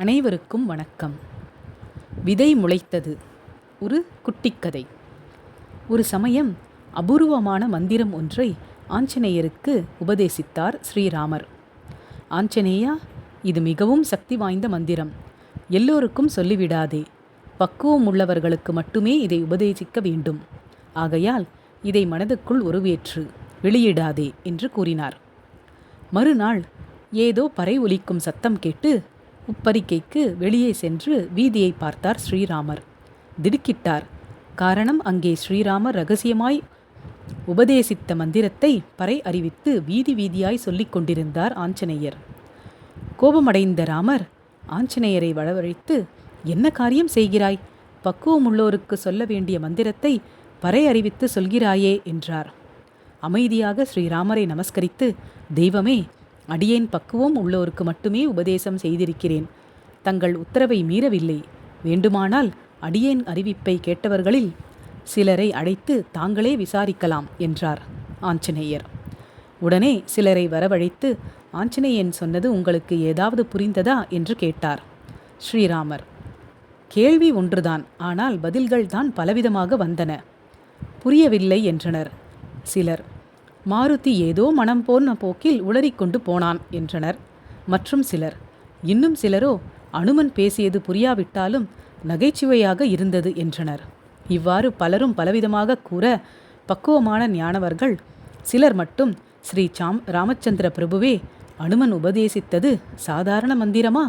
அனைவருக்கும் வணக்கம். விதை முளைத்தது. ஒரு குட்டிக்கதை. ஒரு சமயம் அபூர்வமான மந்திரம் ஒன்றை ஆஞ்சநேயருக்கு உபதேசித்தார் ஸ்ரீராமர். ஆஞ்சநேயா இது மிகவும் சக்தி வாய்ந்த மந்திரம். எல்லோருக்கும் சொல்லிவிடாதே. பக்குவம் உள்ளவர்களுக்கு மட்டுமே இதை உபதேசிக்க வேண்டும். ஆகையால் இதை மனதுக்குள் உருவேற்று வெளியிடாதே என்று கூறினார். மறுநாள் ஏதோ பறை ஒலிக்கும் சத்தம் கேட்டு உப்பரிக்கைக்கு வெளியே சென்று வீதியை பார்த்தார் ஸ்ரீராமர். திடுக்கிட்டார். காரணம் அங்கே ஸ்ரீராமர் ரகசியமாய் உபதேசித்த மந்திரத்தை பறை அறிவித்து வீதி வீதியாய் சொல்லிக் கொண்டிருந்தார் ஆஞ்சநேயர். கோபமடைந்த ராமர் ஆஞ்சநேயரை வளவழைத்து என்ன காரியம் செய்கிறாய்? பக்குவம் உள்ளோருக்கு சொல்ல வேண்டிய மந்திரத்தை பறை அறிவித்து சொல்கிறாயே என்றார். அமைதியாக ஸ்ரீராமரை நமஸ்கரித்து தெய்வமே அடியேன் பக்குவம் உள்ளோருக்கு மட்டுமே உபதேசம் செய்திருக்கிறேன். தங்கள் உத்தரவை மீறவில்லை. வேண்டுமானால் அடியேன் அறிவிப்பை கேட்டவர்களில் சிலரை அழைத்து தாங்களே விசாரிக்கலாம் என்றார் ஆஞ்சநேயர். உடனே சிலரை வரவழைத்து ஆஞ்சநேயன் சொன்னது உங்களுக்கு ஏதாவது புரிந்ததா? என்று கேட்டார் ஸ்ரீராமர். கேள்வி ஒன்றுதான் ஆனால் பதில்கள் தான் பலவிதமாக வந்தன. புரியவில்லை என்றனர் சிலர். மாருதி ஏதோ மனம் போன போக்கில் உளறிக்கொண்டு போனான் என்றனர். மற்றும் சிலர் இன்னும் சிலரோ அனுமன் பேசியது புரியாவிட்டாலும் நகைச்சுவையாக இருந்தது என்றனர். இவ்வாறு பலரும் பலவிதமாக கூற பக்குவமான ஞானவர்கள் சிலர் மட்டும் ஸ்ரீ சாம் ராமச்சந்திர பிரபுவே அனுமன் உபதேசித்தது சாதாரண மந்திரமா?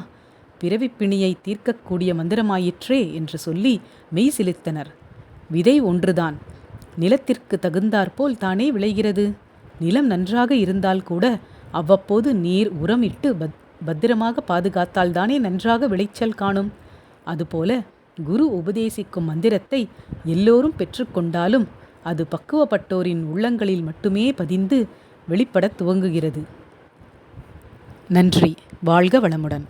பிறவிப்பிணியை தீர்க்கக்கூடிய மந்திரமாயிற்றே என்று சொல்லி மெய் சிலித்தனர் விதை ஒன்றுதான். நிலத்திற்கு தகுந்தாற்போல் தானே விளைகிறது. நிலம் நன்றாக இருந்தால் கூட அவ்வப்போது நீர் உரமிட்டு பத் பத்திரமாக பாதுகாத்தால்தானே நன்றாக விளைச்சல் காணும். அதுபோல குரு உபதேசிக்கும் மந்திரத்தை எல்லோரும் பெற்றுக்கொண்டாலும் அது பக்குவப்பட்டோரின் உள்ளங்களில் மட்டுமே பதிந்து வெளிப்படத் துவங்குகிறது. நன்றி. வாழ்க வளமுடன்.